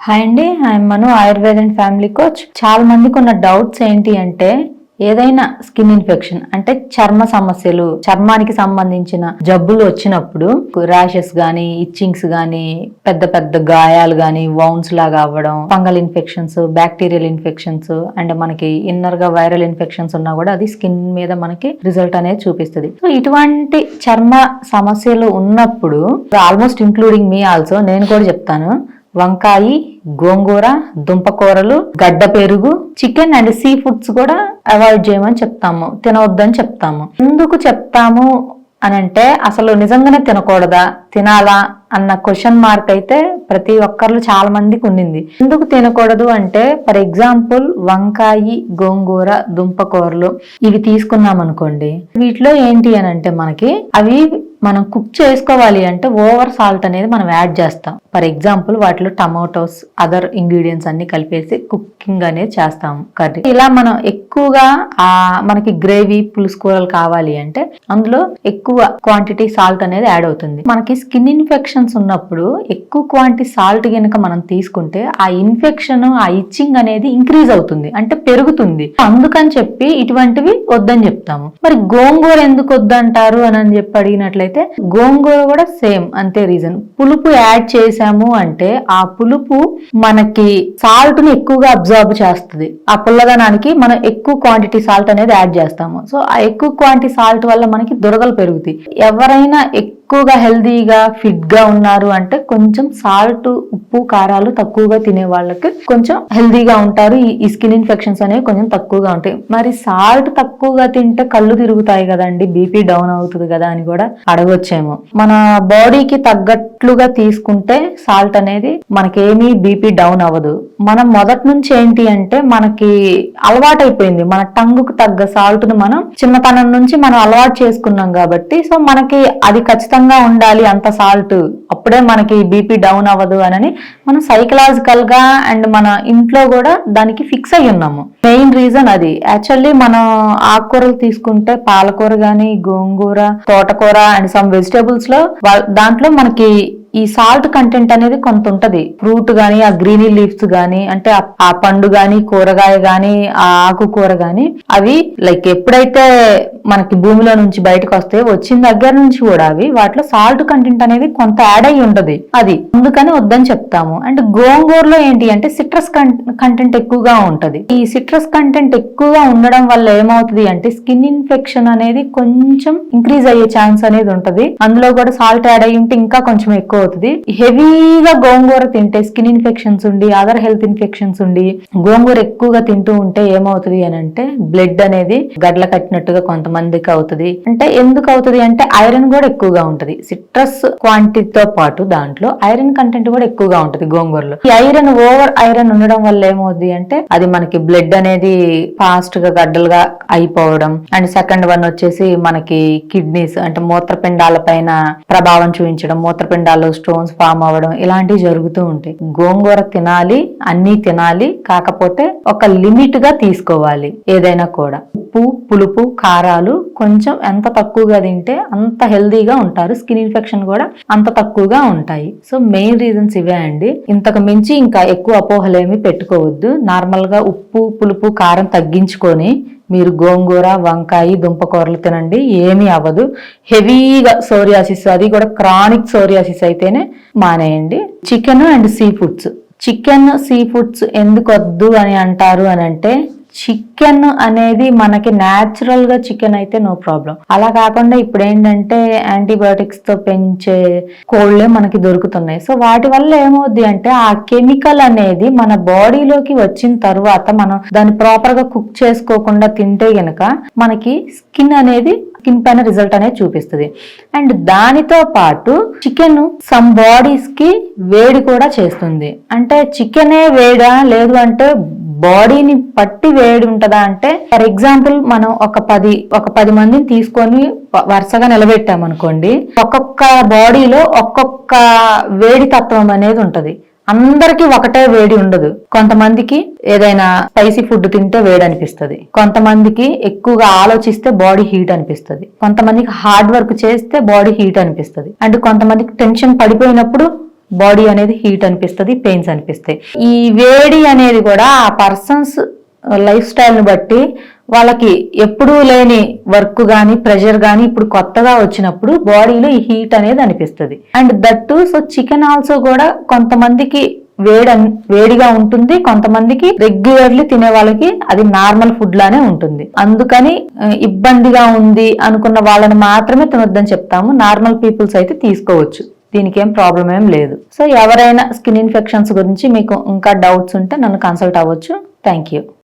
Hi అండి I'm Manu Ayurveda and family coach చాలా మందికి ఉన్న డౌట్స్ ఏంటి అంటే ఏదైనా స్కిన్ ఇన్ఫెక్షన్ అంటే చర్మ సమస్యలు చర్మానికి సంబంధించిన జబ్బులు వచ్చినప్పుడు ర్యాషెస్ గానీ ఇచ్చింగ్స్ గానీ పెద్ద పెద్ద గాయాలు గానీ వౌన్స్ లాగా అవ్వడం fungal infections bacterial infections and మనకి ఇన్నర్గా వైరల్ ఇన్ఫెక్షన్స్ ఉన్నా కూడా అది స్కిన్ మీద మనకి రిజల్ట్ అనేది చూపిస్తుంది. సో ఇటువంటి చర్మ సమస్యలు ఉన్నప్పుడు ఆల్మోస్ట్ ఇంక్లూడింగ్ మీ ఆల్సో నేను కూడా చెప్తాను వంకాయి గోంగూర దుంపకూరలు గడ్డ పెరుగు చికెన్ అండ్ సీ ఫుడ్స్ కూడా అవాయిడ్ చేయమని చెప్తాము. తినవద్దని చెప్తాము. ఎందుకు చెప్తాము అని అంటే అసలు నిజంగానే తినకూడదా? తినాలా అన్న క్వశ్చన్ మార్క్ అయితే ప్రతి ఒక్కరు చాలా మందికి ఉండింది. ఎందుకు తినకూడదు అంటే ఫర్ ఎగ్జాంపుల్ వంకాయి గోంగూర దుంపకూరలు ఇవి తీసుకున్నాం అనుకోండి వీటిలో ఏంటి అని అంటే మనకి అవి మనం కుక్ చేసుకోవాలి అంటే ఓవర్ సాల్ట్ అనేది మనం యాడ్ చేస్తాం. ఫర్ ఎగ్జాంపుల్ వాటిలో టమాటోస్ అదర్ ఇంగ్రీడియంట్స్ అన్ని కలిపేసి కుకింగ్ అనేది చేస్తాం కర్రీ ఇలా మనం ఎక్కువగా ఆ మనకి గ్రేవీ పులుసు కూరలు కావాలి అంటే అందులో ఎక్కువ క్వాంటిటీ సాల్ట్ అనేది యాడ్ అవుతుంది. మనకి స్కిన్ ఇన్ఫెక్షన్స్ ఉన్నప్పుడు ఎక్కువ క్వాంటిటీ సాల్ట్ కనుక మనం తీసుకుంటే ఆ ఇన్ఫెక్షన్ ఆ ఇచ్చింగ్ అనేది ఇంక్రీజ్ అవుతుంది. అంటే పెరుగుతుంది. అందుకని చెప్పి ఇటువంటివి వద్దని చెప్తాము. మరి గోంగూర ఎందుకు వద్దంటారు అని అని చెప్పి అడిగినట్లయితే గోంగూర కూడా సేమ్ అంతే రీజన్ పులుపు యాడ్ చేసాము అంటే ఆ పులుపు మనకి సాల్ట్ని ఎక్కువగా అబ్జర్బ్ చేస్తుంది. ఆ పుల్లదనానికి మనం ఎక్కువ క్వాంటిటీ సాల్ట్ అనేది యాడ్ చేస్తాము. సో ఆ ఎక్కువ క్వాంటిటీ సాల్ట్ వల్ల మనకి దురగలు పెరుగుతాయి. ఎవరైనా ఎక్కువగా హెల్దీగా ఫిట్గా ఉన్నారు అంటే కొంచెం సాల్ట్ ఉప్పు కారాలు తక్కువగా తినే వాళ్ళకి కొంచెం హెల్దీగా ఉంటారు. ఈ- స్కిన్ ఇన్ఫెక్షన్స్ అనేవి కొంచెం తక్కువగా ఉంటాయి. మరి సాల్ట్ తక్కువగా తింటే కళ్ళు తిరుగుతాయి కదండి బీపీ డౌన్ అవుతుంది కదా అని కూడా అడగొచ్చేమో. మన బాడీకి తగ్గట్లుగా తీసుకుంటే సాల్ట్ అనేది మనకేమీ బీపీ డౌన్ అవ్వదు. మనం మొదటి నుంచి ఏంటి అంటే మనకి అలవాటైపోయింది. మన టంగుకు తగ్గ సాల్ట్ను మనం చిన్నతనం నుంచి మనం అలవాటు చేసుకున్నాం కాబట్టి సో మనకి అది ఖచ్చితంగా ఉండాలి అంత సాల్ట్ అప్పుడే మనకి బీపీ డౌన్ అవ్వదు అని మనం సైకలాజికల్గా అండ్ మన ఇంట్లో కూడా దానికి ఫిక్స్ అయి ఉన్నాము. మెయిన్ రీజన్ అది. యాక్చువల్లీ మనం ఆకుకూరలు తీసుకుంటే పాలకూర గాని గోంగూర తోటకూర అండ్ సమ్ వెజిటేబుల్స్లో దాంట్లో మనకి ఈ సాల్ట్ కంటెంట్ అనేది కొంత ఉంటది. ఫ్రూట్ గానీ ఆ గ్రీనీ లీవ్స్ గానీ అంటే ఆ- పండు గానీ కూరగాయ గానీ ఆ ఆకుకూర గానీ అవి లైక్ ఎప్పుడైతే మనకి భూమిలో నుంచి బయటకు వస్తే వచ్చిన దగ్గర నుంచి కూడా అవి వాటిలో సాల్ట్ కంటెంట్ అనేది కొంత యాడ్ అయి ఉంటది. అది అందుకని వద్దని చెప్తాము. అండ్ గోంగూరలో ఏంటి అంటే సిట్రస్ కంటెంట్ ఎక్కువగా ఉంటది. ఈ సిట్రస్ కంటెంట్ ఎక్కువగా ఉండడం వల్ల ఏమవుతుంది అంటే స్కిన్ ఇన్ఫెక్షన్ అనేది కొంచెం ఇంక్రీజ్ అయ్యే ఛాన్స్ అనేది ఉంటది. అందులో కూడా సాల్ట్ యాడ్ అయ్యి ఉంటే ఇంకా కొంచెం ఎక్కువ అవుతుంది హెవీగా గోంగూర తింటే స్కిన్ ఇన్ఫెక్షన్స్ ఉండి అదర్ హెల్త్ ఇన్ఫెక్షన్స్ ఉండి గోంగూర ఎక్కువగా తింటూ ఉంటే ఏమవుతుంది అని అంటే బ్లడ్ అనేది గడ్ల కట్టినట్టుగా కొంతమందికి అవుతుంది. అంటే ఎందుకు అవుతుంది అంటే ఐరన్ కూడా ఎక్కువగా ఉంటది. సిట్రస్ క్వాంటిటీతో పాటు దాంట్లో ఐరన్ కంటెంట్ కూడా ఎక్కువగా ఉంటది గోంగూరలో. ఈ ఐరన్ ఓవర్ ఐరన్ ఉండడం వల్ల ఏమవుతుంది అంటే అది మనకి బ్లడ్ అనేది ఫాస్ట్గా గడ్డలుగా అయిపోవడం. అండ్ సెకండ్ వన్ వచ్చేసి మనకి కిడ్నీస్ అంటే మూత్రపిండాల పైన ప్రభావం చూపించడం మూత్రపిండాల్లో స్టోన్స్ ఫామ్ అవ్వడం ఇలాంటివి జరుగుతూ ఉంటాయి. గోంగూర తినాలి అన్ని తినాలి కాకపోతే ఒక లిమిట్గా తీసుకోవాలి ఏదైనా కూడా. ఉప్పు పులుపు కారాలు కొంచెం ఎంత తక్కువగా తింటే అంత హెల్దీగా ఉంటారు. స్కిన్ ఇన్ఫెక్షన్ కూడా అంత తక్కువగా ఉంటాయి. సో మెయిన్ రీజన్స్ ఇవే అండి. ఇంతకు మించి ఇంకా ఎక్కువ అపోహలేమి పెట్టుకోవద్దు. నార్మల్గా ఉప్పు పులుపు కారం తగ్గించుకొని మీరు గోంగూర వంకాయ దుంపకూరలు తినండి. ఏమీ అవ్వదు. హెవీగా సోరియాసిస్ అది కూడా క్రానిక్ సోరియాసిస్ అయితేనే మానేయండి. Chicken and seafoods. Chicken seafoods ఎందుకు వద్దు అని అంటారు అని అంటే చికెన్ అనేది మనకి న్యాచురల్గా చికెన్ అయితే నో ప్రాబ్లం అలా కాకుండా ఇప్పుడు ఏంటంటే యాంటీబయోటిక్స్తో పెంచే కోళ్ళే మనకి దొరుకుతున్నాయి. సో వాటి వల్ల ఏమవుద్ది అంటే ఆ కెమికల్ అనేది మన బాడీలోకి వచ్చిన తర్వాత మనం దాన్ని ప్రాపర్గా కుక్ చేసుకోకుండా తింటే గనక మనకి స్కిన్ అనేది స్కిన్ పైన రిజల్ట్ అనేది చూపిస్తుంది. అండ్ దానితో పాటు చికెన్ సమ్ బాడీస్కి వేడి కూడా చేస్తుంది. అంటే చికెనే వేడా? లేదు అంటే బాడీని పట్టి వేడి ఉంటదా అంటే ఫర్ ఎగ్జాంపుల్ మనం ఒక పది ఒక పది మందిని తీసుకొని వరుసగా వరుసగా నిలబెట్టామనుకోండి ఒక్కొక్క బాడీలో ఒక్కొక్క వేడి తత్వం అనేది ఉంటది. అందరికి ఒకటే వేడి ఉండదు. కొంతమందికి ఏదైనా స్పైసీ ఫుడ్ తింటే వేడి అనిపిస్తుంది. కొంతమందికి ఎక్కువగా ఆలోచిస్తే బాడీ హీట్ అనిపిస్తుంది. కొంతమందికి హార్డ్ వర్క్ చేస్తే బాడీ హీట్ అనిపిస్తుంది. అండ్ కొంతమందికి టెన్షన్ పడిపోయినప్పుడు బాడీ అనేది హీట్ అనిపిస్తుంది పెయిన్స్ అనిపిస్తాయి. ఈ వేడి అనేది కూడా ఆ పర్సన్స్ లైఫ్ స్టైల్ని బట్టి వాళ్ళకి ఎప్పుడూ లేని వర్క్ కానీ ప్రెషర్ కానీ ఇప్పుడు కొత్తగా వచ్చినప్పుడు బాడీలో ఈ హీట్ అనేది అనిపిస్తుంది. And that so chicken also కూడా కొంతమందికి వేడి వేడిగా ఉంటుంది కొంతమందికి రెగ్యులర్లీ తినే వాళ్ళకి అది నార్మల్ ఫుడ్ లానే ఉంటుంది. అందుకని ఇబ్బందిగా ఉంది అనుకున్న వాళ్ళని మాత్రమే తినొద్దని చెప్తాము. నార్మల్ పీపుల్స్ అయితే తీసుకోవచ్చు. దీనికి ఏం ప్రాబ్లం ఏం లేదు. సో ఎవరైనా స్కిన్ ఇన్ఫెక్షన్స్ గురించి మీకు ఇంకా డౌట్స్ ఉంటే నన్ను కన్సల్ట్ అవ్వచ్చు. Thank you